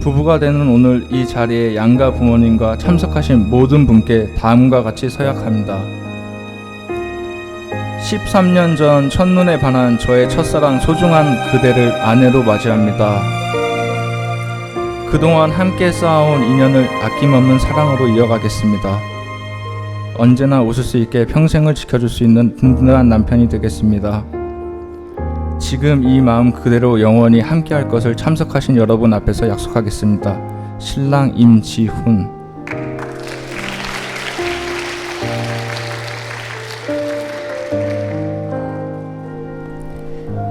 부부가 되는 오늘 이 자리에 양가 부모님과 참석하신 모든 분께 다음과 같이 서약합니다. 13년 전 첫눈에 반한 저의 첫사랑 소중한 그대를 아내로 맞이합니다. 그동안 함께 쌓아온 인연을 아낌없는 사랑으로 이어가겠습니다. 언제나 웃을 수 있게 평생을 지켜줄 수 있는 든든한 남편이 되겠습니다. 지금 이 마음 그대로 영원히 함께할 것을 참석하신 여러분 앞에서 약속하겠습니다. 신랑 임지훈.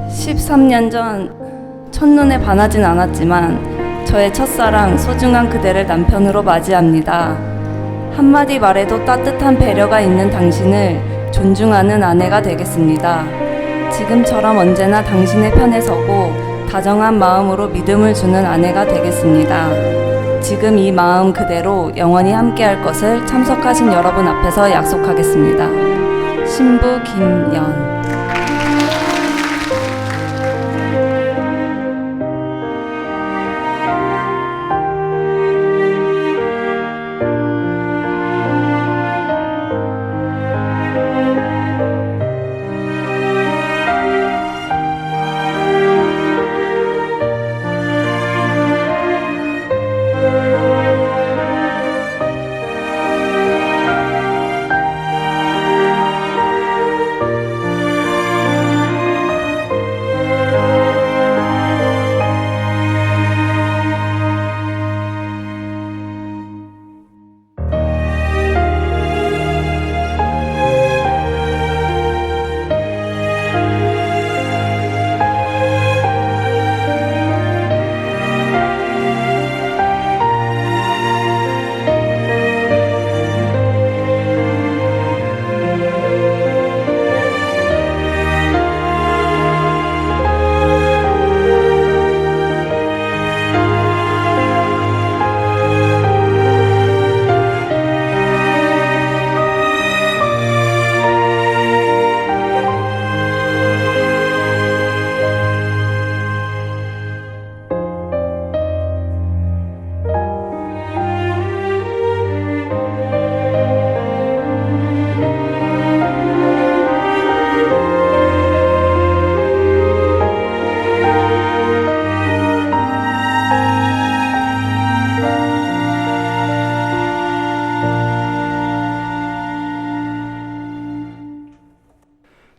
십삼 년전 첫눈에 반하진 않았지만 저의 첫사랑 소중한 그대를 남편으로 맞이합니다. 한마디 말에도 따뜻한 배려가 있는 당신을 존중하는 아내가 되겠습니다. 지금처럼 언제나 당신의 편에 서고 다정한 마음으로 믿음을 주는 아내가 되겠습니다. 지금 이 마음 그대로 영원히 함께할 것을 참석하신 여러분 앞에서 약속하겠습니다. 신부 김연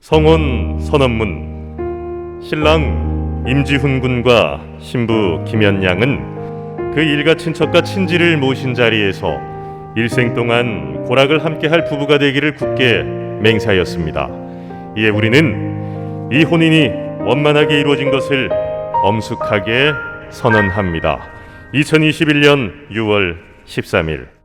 성원 선언문 신랑 임지훈 군과 신부 김연 양은 그 일가 친척과 친지를 모신 자리에서 일생 동안 고락을 함께할 부부가 되기를 굳게 맹세하였습니다. 이에 우리는 이 혼인이 원만하게 이루어진 것을 엄숙하게 선언합니다. 2021년 6월 13일